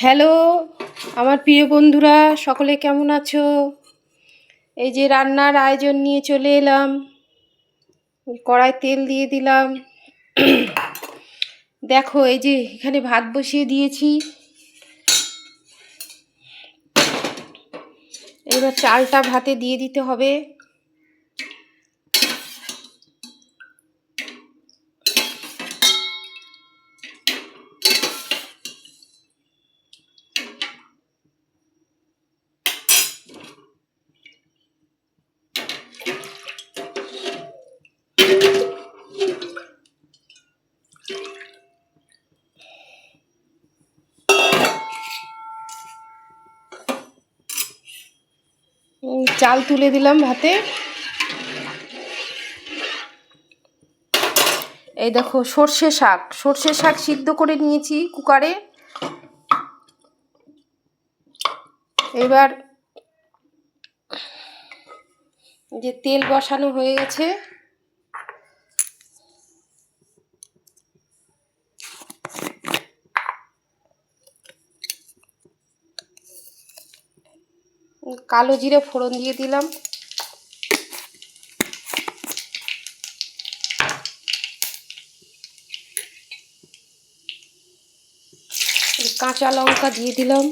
Hello, আমার প্রিয় বন্ধুরা, সকলে কেমন আছো? এই যে রান্নার আয়োজন নিয়ে চলে এলাম। কড়াই তেল দিয়ে দিলাম। দেখো, এই যে এখানে ভাত বসিয়ে দিয়েছি। এবার চালটা ভাতে দিয়ে দিতে হবে। চাল তুলে দিলাম ভাতে এই দেখো সর্ষে শাক। সর্ষে শাক সিদ্ধ করে নিয়েছি কুকারে। এবার যে তেল বসানো হয়ে গেছে কালো জিরে ফোড়ন দিয়ে দিলাম। কাঁচা লঙ্কা দিয়ে দিলাম।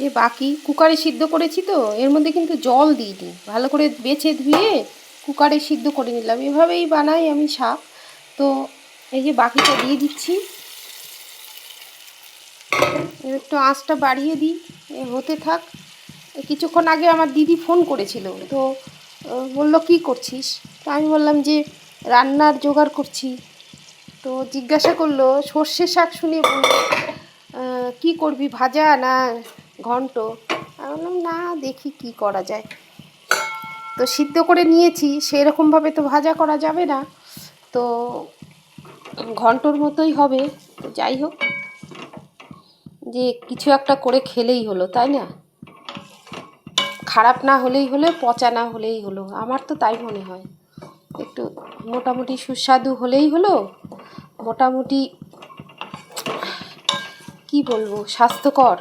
যে বাকি কুকারে সিদ্ধ করেছি তো, এর মধ্যে কিন্তু জল দিইনি। ভালো করে বেছে ধুয়ে কুকারে সিদ্ধ করে নিলাম। এভাবেই বানাই আমি শাক। তো এই যে বাকিটা দিয়ে দিচ্ছি। একটু আঁচটা বাড়িয়ে দিই। হতে থাক। কিছুক্ষণ আগে আমার দিদি ফোন করেছিল। তো বলল, কি করছিস? তো আমি বললাম যে, রান্নার জোগাড় করছি। তো জিজ্ঞাসা করল, সর্ষে শাক শুনে বলল কি করবি, ভাজা না ঘন্ট। আমি বললাম, না, দেখি কি করা যায়। তো সিদ্ধ করে নিয়েছি, সেরকমভাবে তো ভাজা করা যাবে না। তো ঘন্টর মতোই হবে। তো যাই হোক, যে কিছু একটা করে খেলেই হলো, তাই না? খারাপ না হলেই হলো, পচা না হলেই হলো, আমার তো তাই মনে হয়। একটু মোটামুটি সুস্বাদু হলেই হলো, মোটামুটি কি বলব, স্বাস্থ্যকর।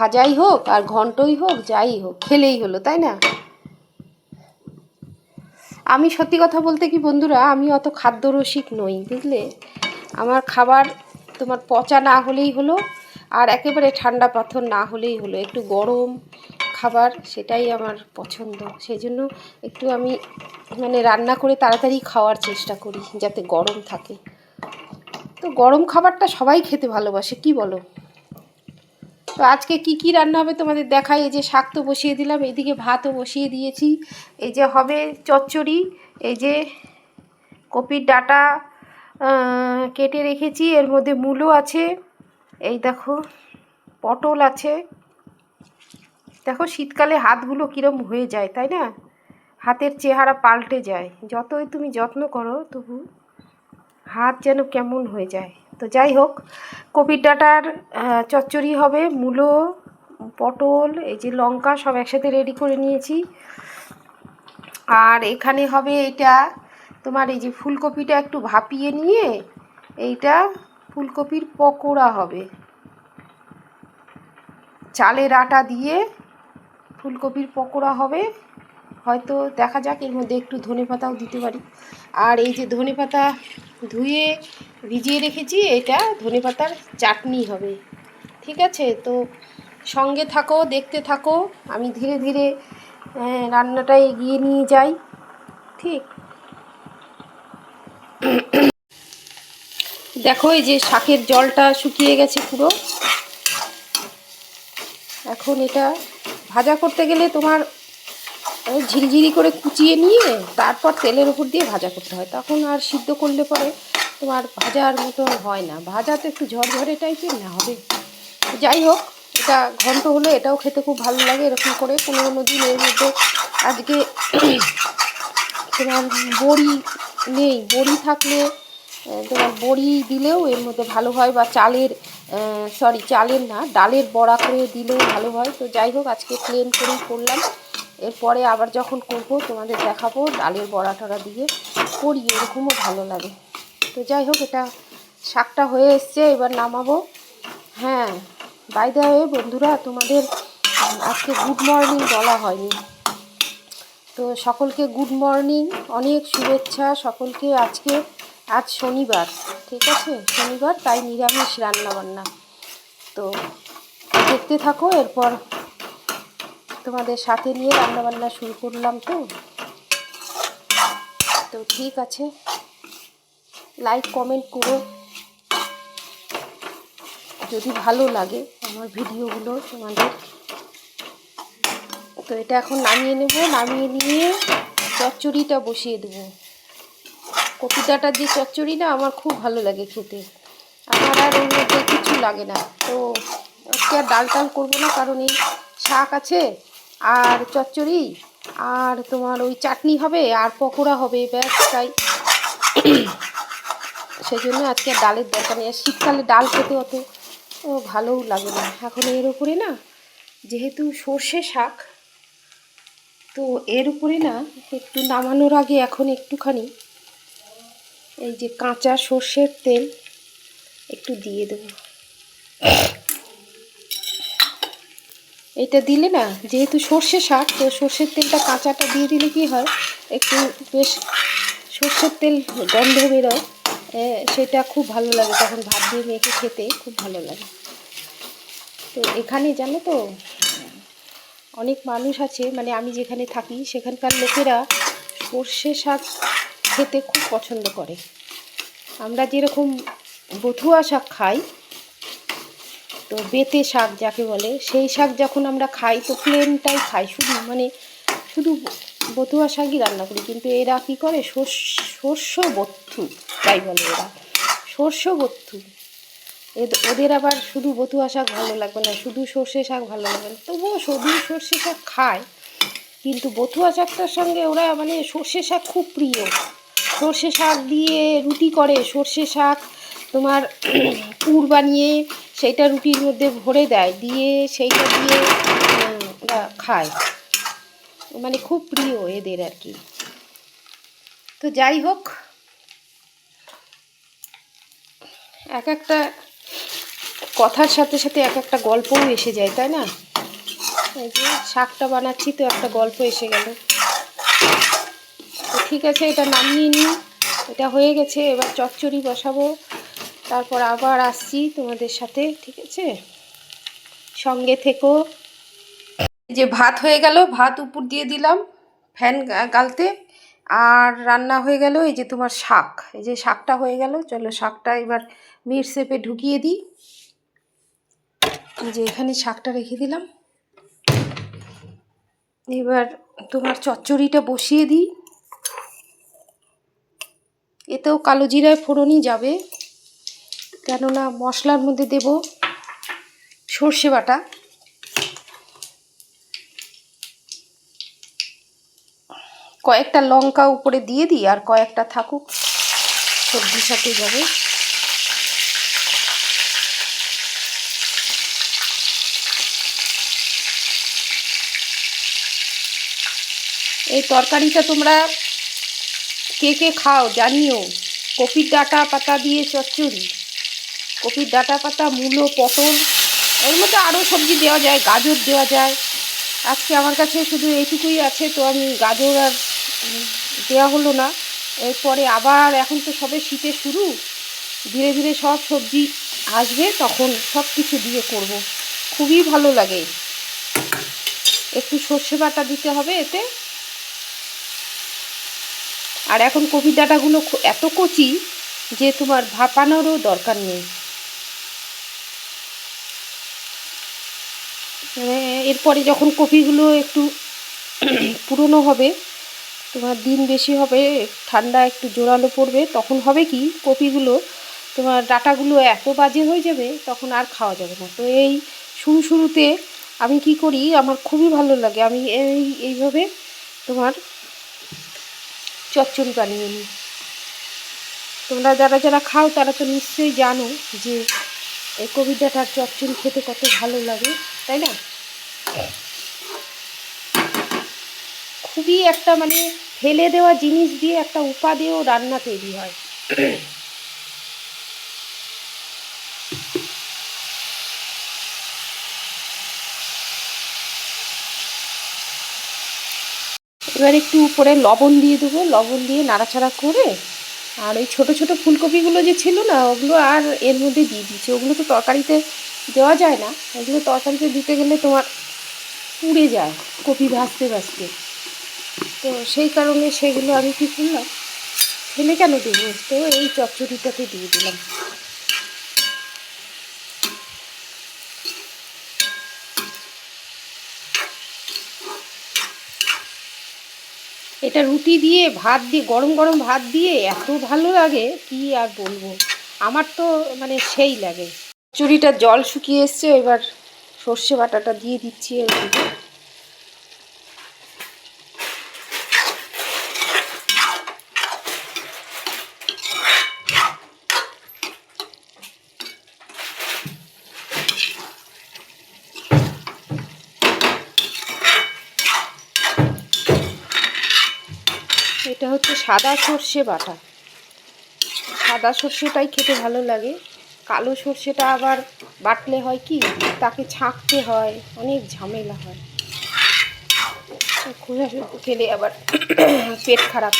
ভাজাই হোক আর ঘন্টই হোক, যাই হোক, খেলেই হলো, তাই না? আমি সত্যি কথা বলতে কি বন্ধুরা, আমি অত খাদ্যরসিক নই, বুঝলে? আমার খাবার তোমার পচা না হলেই হলো, আর একেবারে ঠান্ডা পাথর না হলেই হলো। একটু গরম খাবার সেটাই আমার পছন্দ। সেই জন্য একটু আমি মানে রান্না করে তাড়াতাড়ি খাওয়ার চেষ্টা করি, যাতে গরম থাকে। তো গরম খাবারটা সবাই খেতে ভালোবাসে, কি বলো? তো আজকে কি কি রান্না হবে তোমাদের দেখাই? এই যে শাক তো বসিয়ে দিলাম, এইদিকে ভাতও বসিয়ে দিয়েছি। এই যে হবে চচ্চড়ি, এই যে কপির ডাটা কেটে রেখেছি, এর মধ্যে মূলো আছে, এই দেখো পটল আছে। দেখো শীতকালে হাতগুলো কীরম হয়ে যায়, তাই না? হাতের চেহারা পাল্টে যায়। যতই তুমি যত্ন করো, তবু হাত যেন কেমন হয়ে যায়। তো যাই হোক কপির ডাটার চচ্চড়ি হবে, মূলো, পটল, এই যে লঙ্কা সব একসাথে রেডি করে নিয়েছি। আর এখানে হবে এটা তোমার এই যে ফুলকপিটা একটু ভাপিয়ে নিয়ে, এইটা ফুলকপির পকোড়া হবে। চালের আটা দিয়ে ফুলকপির পকোড়া হবে। হয়তো দেখা যাক এর মধ্যে একটু ধনে পাতাও দিতে পারি। আর এই যে ধনে পাতা ধুয়ে ভিজিয়ে রেখেছি এটা ধনে পাতার চাটনি হবে। ঠিক আছে? তো সঙ্গে থাকো দেখতে থাকো। আমি ধীরে ধীরে আহ, রান্নাটা এগিয়ে নিয়ে যাই। ঠিক? দেখো এই যে শাকের জলটা শুকিয়ে গেছে পুরো। এখন এটা ভাজা করতে গেলে তোমার ঝিরিঝিরি করে কুচিয়ে নিয়ে তারপর তেলের উপর দিয়ে ভাজা করতে হয়। তখন আর সিদ্ধ করলে পরে তোমার ভাজার মতো হয় না। ভাজা তো একটু ঝরঝরে টাইপের না হবে। যাই হোক, এটা ঘন্ট হলে, এটাও খেতে খুব ভালো লাগে এরকম করে। কোনো কোনো এর মধ্যে আজকে তোমার বড়ি নেই। বড়ি থাকলে তোমার বড়ি দিলেও এর মধ্যে ভালো হয় বা চালের সরি চালের না, ডালের বড়া করে দিলেও ভালো হয়। তো যাই হোক, আজকে প্লেন করেই করলাম। এরপরে আবার যখন করব, তোমাদের দেখাবো ডালের বড়া টড়া দিয়ে করি এরকমও ভালো লাগে। তো যাই হোক, এটা শাকটা হয়ে এসছে, এবার নামাবো। হ্যাঁ বাই দা ওয়ে বন্ধুরা, তোমাদের আজকে গুড মর্নিং বলা হয়নি। তো সকলকে গুড মর্নিং অনেক শুভেচ্ছা। সকলকে আজকে, আজ শনিবার, ঠিক আছে? শনিবার, তাই নিরামিষ রান্না বান্না তো দেখতে থাকো, এরপর তোমাদের সাথে নিয়ে রান্না বান্না শুরু করলাম তো। তো ঠিক আছে। লাইক কমেন্ট করো। যদি ভালো লাগে আমার ভিডিওগুলো তোমাদের। তো এটা এখন নামিয়ে নেব। নামিয়ে নিয়ে চচ্চড়িটা বসিয়ে দেবো। কপি ডাঁটার যে চচ্চড়ি না, আমার খুব ভালো লাগে খেতে। আমার আর মধ্যে কিছু লাগে না। তো আজকে আর ডাল টাল করব না, কারণ এই শাক আছে। আর চচ্চড়ি, আর তোমার ওই চাটনি হবে, আর পকোড়া হবে, ব্যাস তাই। সেই জন্য আজকে ডালের দরকার নেই। আর শীতকালে ডাল খেতে অত, ও ভালোও লাগে না। এখন এর উপরে না, যেহেতু সর্ষে শাক, তো এর উপরে না একটু নামানোর আগে এখন একটুখানি এই যে কাঁচা সর্ষের তেল একটু দিয়ে দেবো। এটা দিলে না, যেহেতু সর্ষে শাক, তো সর্ষের তেলটা কাঁচাটা দিয়ে দিলে কি হয়? একটু বেশ সর্ষের তেল গন্ধ বেরোয়। সেটা খুব ভালো লাগে তখন ভাত দিয়ে মেখে খেতে, খুব ভালো লাগে। তো এখানে জানো তো, অনেক মানুষ আছে মানে আমি যেখানে থাকি, সেখানকার লোকেরা সর্ষে শাক খেতে খুব পছন্দ করে। আমরা যেরকম বথুয়া শাক খাই তো বেতে শাক যাকে বলে, সেই শাক যখন আমরা খাই তো প্লেনটাই খাই। শুধু মানে শুধু বতুয়া শাকই রান্না করি, কিন্তু এরা কী করে? শস্য বথ্যু তাই বলে এরা। শস্য এদ- ওদের আবার শুধু বতুয়া শাক ভালো লাগবে না, শুধু সর্ষে শাক ভালো লাগবে না। তবুও শুধু সর্ষে শাক খায়, কিন্তু বতুয়া শাকটার সঙ্গে ওরা মানে সর্ষে শাক খুব প্রিয়। সর্ষে শাক দিয়ে রুটি করে, সর্ষে শাক তোমার পুর বানিয়ে সেইটা রুটির মধ্যে ভরে দেয়, দিয়ে সেইটা দিয়ে ওরা খায়। মানে খুব প্রিয় এদের আর কি। তো যাই হোক, এক একটা কথার সাথে সাথে এক একটা গল্পও এসে যায়, তাই না? শাকটা বানাচ্ছি তো একটা গল্প এসে গেল। ঠিক আছে, এটা নামিয়ে নিই। এটা হয়ে গেছে, এবার চচ্চড়ি বসাবো। তারপর আবার আসছি তোমাদের সাথে, ঠিক আছে? সঙ্গে থেকো। যে ভাত হয়ে গেল, ভাত উপর দিয়ে দিলাম ফ্যান গালতে। আর রান্না হয়ে গেল এই যে তোমার শাক। এই যে শাকটা হয়ে গেল, চলো শাকটা এবার মিট শেপে ঢুকিয়ে দিই। যে এখানে শাকটা রেখে দিলাম। এবার তোমার চচ্চড়িটা বসিয়ে দিই। এতেও কালো জিরায় ফোড়নই যাবে। কেননা মশলার মধ্যে দেব সর্ষে বাটা। কয়েকটা লঙ্কা উপরে দিয়ে দিই আর কয়েকটা থাকুক, সবজির সাথে যাবে। এই তরকারিটা তোমরা কে কে খাও জানিও। কপির ডাঁটা পাতা দিয়ে চচ্চড়ি। কপির ডাঁটা পাতা, মূলো, পটল, এর মধ্যে আরও সবজি দেওয়া যায়, গাজর দেওয়া যায়। আজকে আমার কাছে শুধু এইটুকুই আছে, তো আমি গাজর আর দেওয়া হলো না। এরপরে আবার এখন তো সবে শীতে শুরু, ধীরে ধীরে সব সবজি আসবে, তখন সব কিছু দিয়ে করব। খুবই ভালো লাগে। একটু সর্ষে বাটা দিতে হবে এতে। আর এখন কপি ডাঁটাগুলো এত কচি যে তোমার ভাপানোরও দরকার নেই। এরপরে যখন কপিগুলো একটু পুরনো হবে, তোমার দিন বেশি হবে, ঠান্ডা একটু জোরালো পড়বে, তখন হবে কি কপিগুলো তোমার ডাটাগুলো এত বাজে হয়ে যাবে, তখন আর খাওয়া যাবে না। তো এই শুরু শুরুতে আমি কি করি, আমার খুবই ভালো লাগে, আমি এই, এইভাবে তোমার চচ্চড়ি বানিয়ে নিই। তোমরা যারা যারা খাও, তারা তো নিশ্চয়ই জানো যে এই কবিতাটার চচ্চড়ি খেতে কত ভালো লাগে, তাই না? খুবই একটা মানে ফেলে দেওয়া জিনিস দিয়ে একটা উপাদেয় রান্না তৈরি হয়। এবার একটু উপরে লবণ দিয়ে দেবো, লবণ দিয়ে নাড়াচাড়া করে আর ওই ছোটো ছোটো ফুলকপিগুলো যে ছিল না, ওগুলো আর এর মধ্যে দিয়ে দিচ্ছি ওগুলো তো তরকারিতে দেওয়া যায় না ওগুলো তরকারিতে দিতে গেলে তোমার পুড়ে যায়, কপি ভাজতে ভাজতে। তো সেই কারণে সেগুলো আমি কী করলাম, ফেলে কেন দেবো? তো এই চচ্চড়িটাতে দিয়ে দিলাম। এটা রুটি দিয়ে ভাত দিয়ে, গরম গরম ভাত দিয়ে এত ভালো লাগে, কি আর বলব? আমার তো মানে সেই লাগে। চুরিটা জল শুকিয়ে এসছে, এবার সর্ষে বাটাটা দিয়ে দিচ্ছি এর মধ্যে এটা হচ্ছে সাদা সর্ষে বাটা। সাদা সর্ষেটাই খেতে ভালো লাগে। কালো সর্ষেটা আবার বাটলে হয় কি? তাকে ছাঁকতে হয়, অনেক ঝামেলা হয়। খোসা খেলে আবার পেট খারাপ।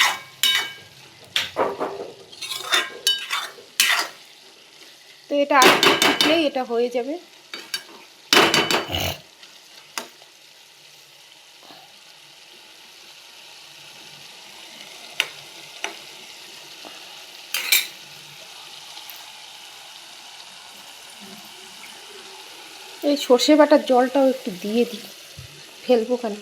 তো এটা আর এটা হয়ে যাবে। এই সর্ষে বাটার জলটাও একটু দিয়ে দিই। ফেলব কেন?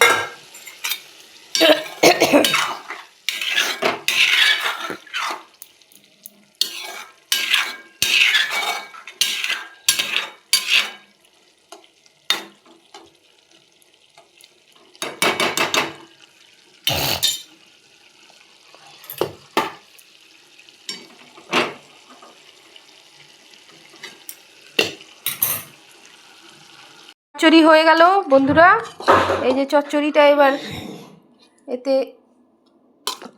চচ্চড়ি হয়ে গেল, বন্ধুরা। এই যে চচ্চড়িটা এবার এতে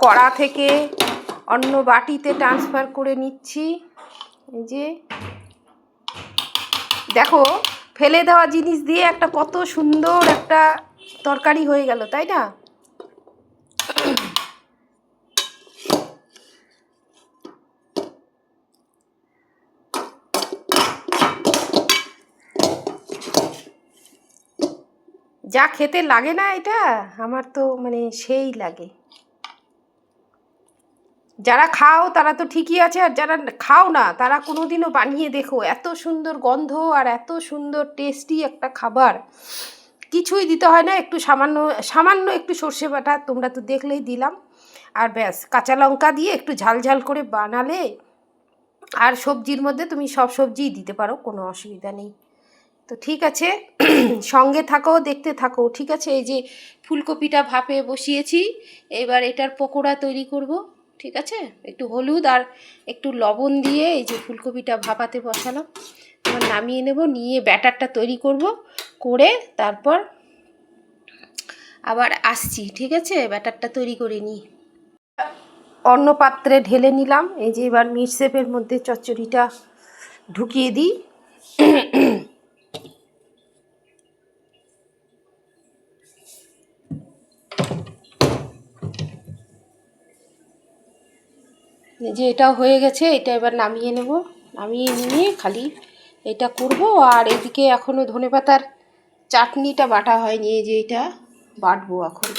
কড়া থেকে অন্য বাটিতে ট্রান্সফার করে নিচ্ছি। এই যে দেখো, ফেলে দেওয়া জিনিস দিয়ে একটা কত সুন্দর একটা তরকারি হয়ে গেল, তাই না? যা খেতে লাগে না এটা, আমার তো মানে সেই লাগে। যারা খাও তারা তো ঠিকই আছে, আর যারা খাও না তারা কোনোদিনও বানিয়ে দেখো, এত সুন্দর গন্ধ আর এত সুন্দর টেস্টি একটা খাবার। কিছুই দিতে হয় না, একটু সামান্য সামান্য একটু সর্ষে বাটা তোমরা তো দেখলেই দিলাম। আর ব্যাস, কাঁচা লঙ্কা দিয়ে একটু ঝাল ঝাল করে বানালে আর সবজির মধ্যে তুমি সব সবজিই দিতে পারো, কোনো অসুবিধা নেই। তো ঠিক আছে, সঙ্গে থাকো, দেখতে থাকো, ঠিক আছে? এই যে ফুলকপিটা ভাপে বসিয়েছি, এবার এটার পকোড়া তৈরি করব, ঠিক আছে? একটু হলুদ আর একটু লবণ দিয়ে এই যে ফুলকপিটা ভাপাতে বসালাম। এবার নামিয়ে নেব, নিয়ে ব্যাটারটা তৈরি করব, করে তারপর আবার আসছি, ঠিক আছে? ব্যাটারটা তৈরি করে নিই। অন্য পাত্রে ঢেলে নিলাম, এই যে এবার মিটসেপের মধ্যে চচ্চড়িটা ঢুকিয়ে দিই। যে এটা হয়ে গেছে, এটা এবার নামিয়ে নেব। নামিয়ে নিয়ে খালি এটা করব আর এদিকে এখনও ধনেপাতার চাটনিটা বাটা হয়নি, এই যে এটা বাটবো এখন।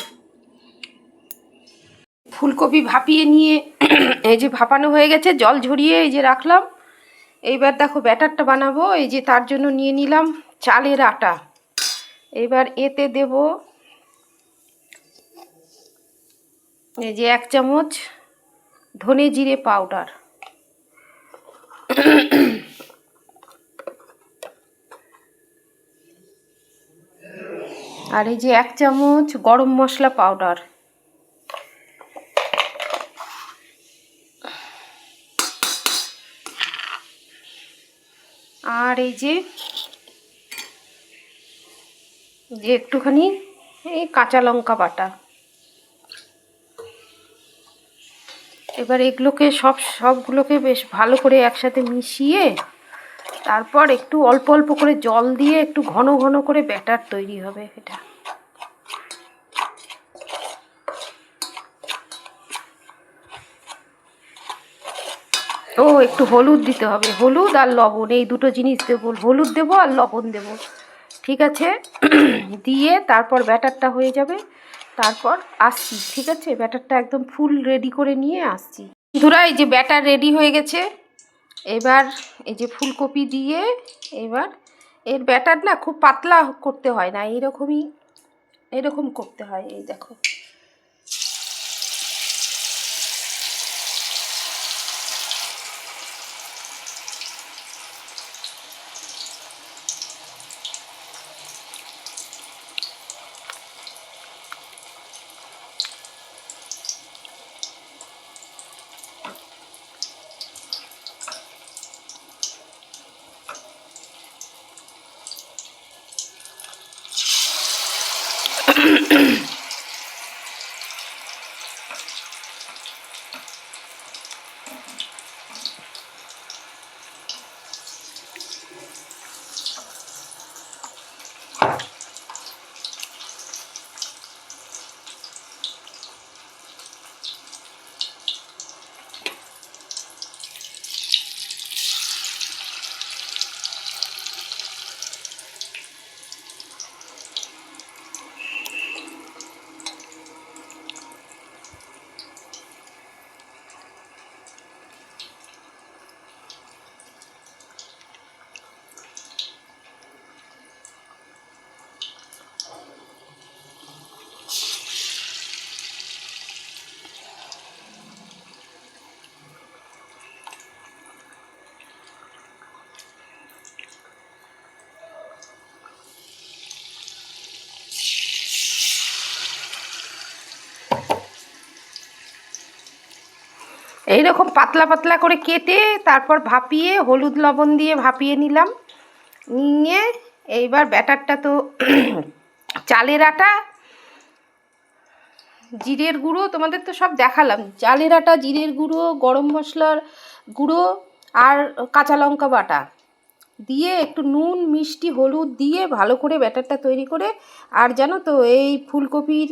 ফুলকপি ভাপিয়ে নিয়ে এই যে ভাপানো হয়ে গেছে, জল ঝরিয়ে এই যে রাখলাম। এইবার দেখো ব্যাটারটা বানাবো, এই যে তার জন্য নিয়ে নিলাম চালের আটা। এবার এতে দেব এই যে এক চামচ ধনে জিরে পাউডার আর এই যে এক চামচ গরম মশলা পাউডার আর এই যে যে একটুখানি এই কাঁচা লঙ্কা বাটা। এবার এগুলোকে সব, সবগুলোকে বেশ ভালো করে একসাথে মিশিয়ে তারপর একটু অল্প অল্প করে জল দিয়ে একটু ঘন ঘন করে ব্যাটার তৈরি হবে এটা। ও, একটু হলুদ দিতে হবে, হলুদ আর লবণ, এই দুটো জিনিস দেবো, হলুদ দেবো আর লবণ দেবো। ঠিক আছে? দিয়ে তারপর ব্যাটারটা হয়ে যাবে। তারপর আসছি, ঠিক আছে? ব্যাটারটা একদম ফুল রেডি করে নিয়ে আসছি। বন্ধুরা, এই যে ব্যাটার রেডি হয়ে গেছে। এবার এই যে ফুলকপি দিয়ে এবার এর ব্যাটার না খুব পাতলা করতে হয় না, এইরকমই এরকম করতে হয়, এই দেখো। এইরকম পাতলা পাতলা করে কেটে তারপর ভাপিয়ে, হলুদ লবণ দিয়ে ভাপিয়ে নিলাম। নিয়ে এইবার ব্যাটারটা তো চালের আটা, জিরের গুঁড়ো, তোমাদের তো সব দেখালাম। চালের আটা, জিরের গুঁড়ো, গরম মশলার গুঁড়ো আর কাঁচা লঙ্কা বাটা দিয়ে একটু নুন, মিষ্টি, হলুদ দিয়ে ভালো করে ব্যাটারটা তৈরি করে, আর জানো তো এই ফুলকপির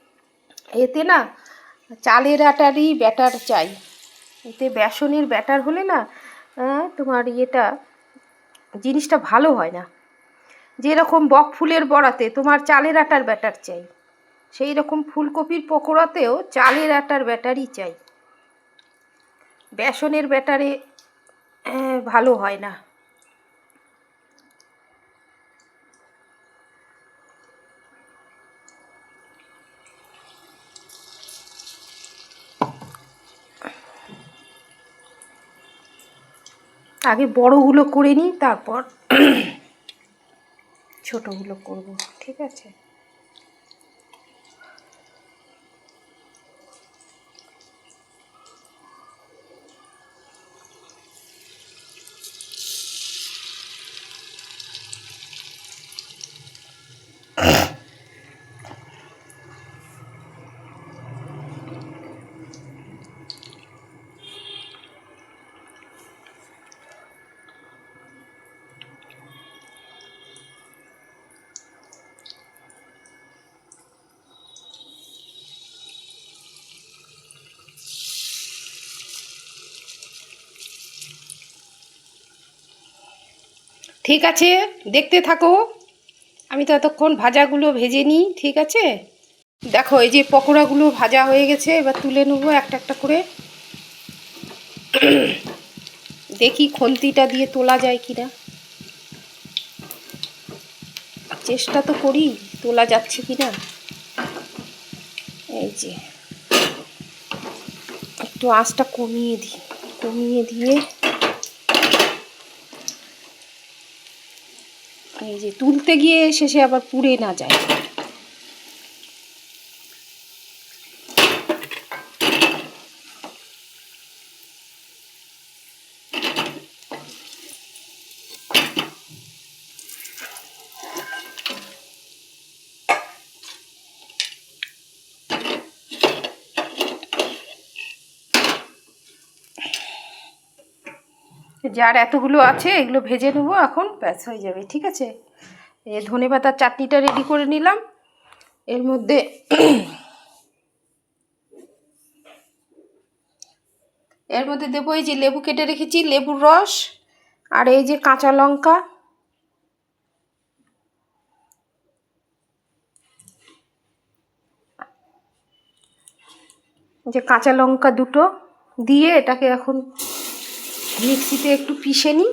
এতে না চালের আটারই ব্যাটার চাই। এতে বেসনের ব্যাটার হলে না তোমার ইয়েটা, জিনিসটা ভালো হয় না। যেরকম বক ফুলের বড়াতে তোমার চালের আটার ব্যাটার চাই সেই রকম ফুলকপির পকোড়াতেও চালের আটার ব্যাটারই চাই। বেসনের ব্যাটারে ভালো হয় না। আগে বড়গুলো করে নিই তারপর ছোটোগুলো করব ঠিক আছে? ঠিক আছে, দেখতে থাকো। আমি তো এতক্ষণ ভাজাগুলো ভেজে নিই, ঠিক আছে? দেখো, এই যে পকোড়াগুলো ভাজা হয়ে গেছে, এবার তুলে নেব একটা একটা করে। দেখি খন্তিটা দিয়ে তোলা যায় কিনা। চেষ্টা তো করি, তোলা যাচ্ছে কিনা। এই যে, একটু আঁচটা কমিয়ে দিই, কমিয়ে দিয়ে এই যে তুলতে গিয়ে শেষে আবার পুড়ে না যায়। যার এতগুলো আছে, এগুলো ভেজে নেব, এখন ব্যাস হয়ে যাবে, ঠিক আছে? এ ধনে পাতার চাটনিটা রেডি করে নিলাম। এর মধ্যে এর মধ্যে দেবো এই যে লেবু কেটে রেখেছি, লেবুর রস, আর এই যে কাঁচা লঙ্কা। যে কাঁচা লঙ্কা দুটো, দিয়ে এটাকে এখন মিক্সিতে একটু পিষে নিই।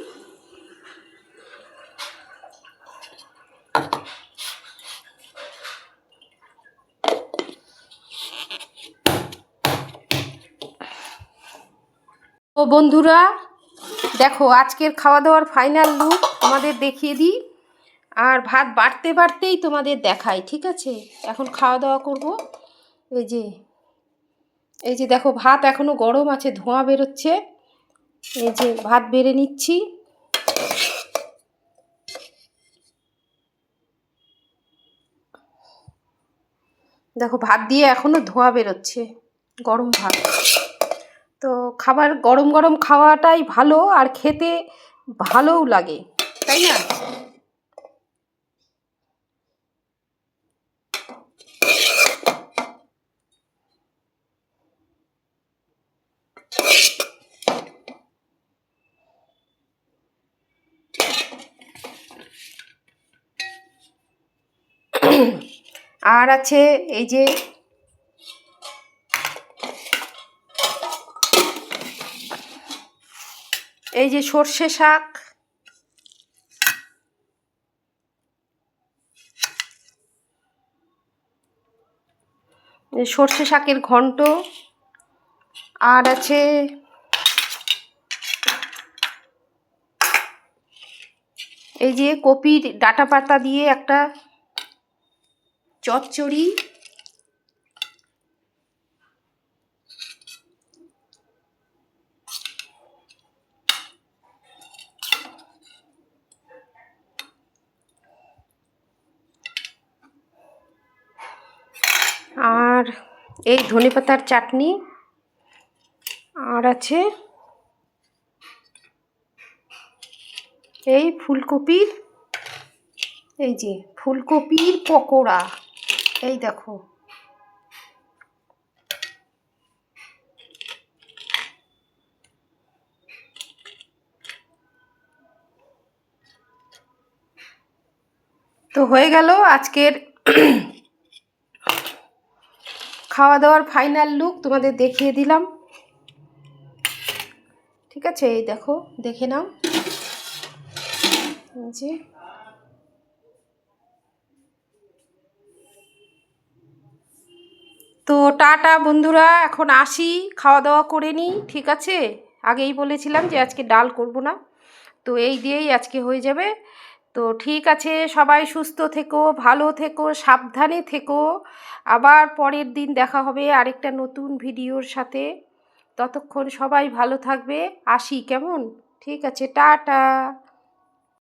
ও বন্ধুরা, দেখো আজকের খাওয়া দাওয়ার ফাইনাল লুক তোমাদের দেখিয়ে দিই, আর ভাত বাড়তে বাড়তেই তোমাদের দেখাই, ঠিক আছে? এখন খাওয়া দাওয়া করব। এই যে এই যে দেখো ভাত এখনও গরম আছে, ধোঁয়া বেরোচ্ছে। এই যে ভাত বেড়ে নিচ্ছি। দেখো, ভাত দিয়ে এখনও ধোঁয়া বেরোচ্ছে, গরম ভাত। তো খাবার গরম গরম খাওয়াটাই ভালো, আর খেতে ভালোও লাগে, তাই না? আর আছে এই যে এই যে সর্ষে শাক। সর্ষে শাকের ঘন্ট। আর আছে এই যে কপির ডাটা পাতা দিয়ে একটা চচ্চড়ি আর এই ধনেপাতার চাটনি। আর আছে এই ফুলকপির এই যে ফুলকপির পকোড়া। এই দেখো। তো হয়ে গেল আজকের খাওয়া দাওয়ার ফাইনাল লুক তোমাদের দেখিয়ে দিলাম। ঠিক আছে? এই দেখো, দেখে নাও। যে। তো টাটা বন্ধুরা, এখন আসি খাওয়া দাওয়া করে নিই, ঠিক আছে? আগেই বলেছিলাম যে আজকে ডাল করব না, তো এই দিয়েই আজকে হয়ে যাবে। তো ঠিক আছে, সবাই সুস্থ থেকো, ভালো থেকো, সাবধানে থেকো। আবার পরের দিন দেখা হবে আরেকটা নতুন ভিডিওর সাথে। ততক্ষণ সবাই ভালো থাকবে, আসি, কেমন? ঠিক আছে, টাটা।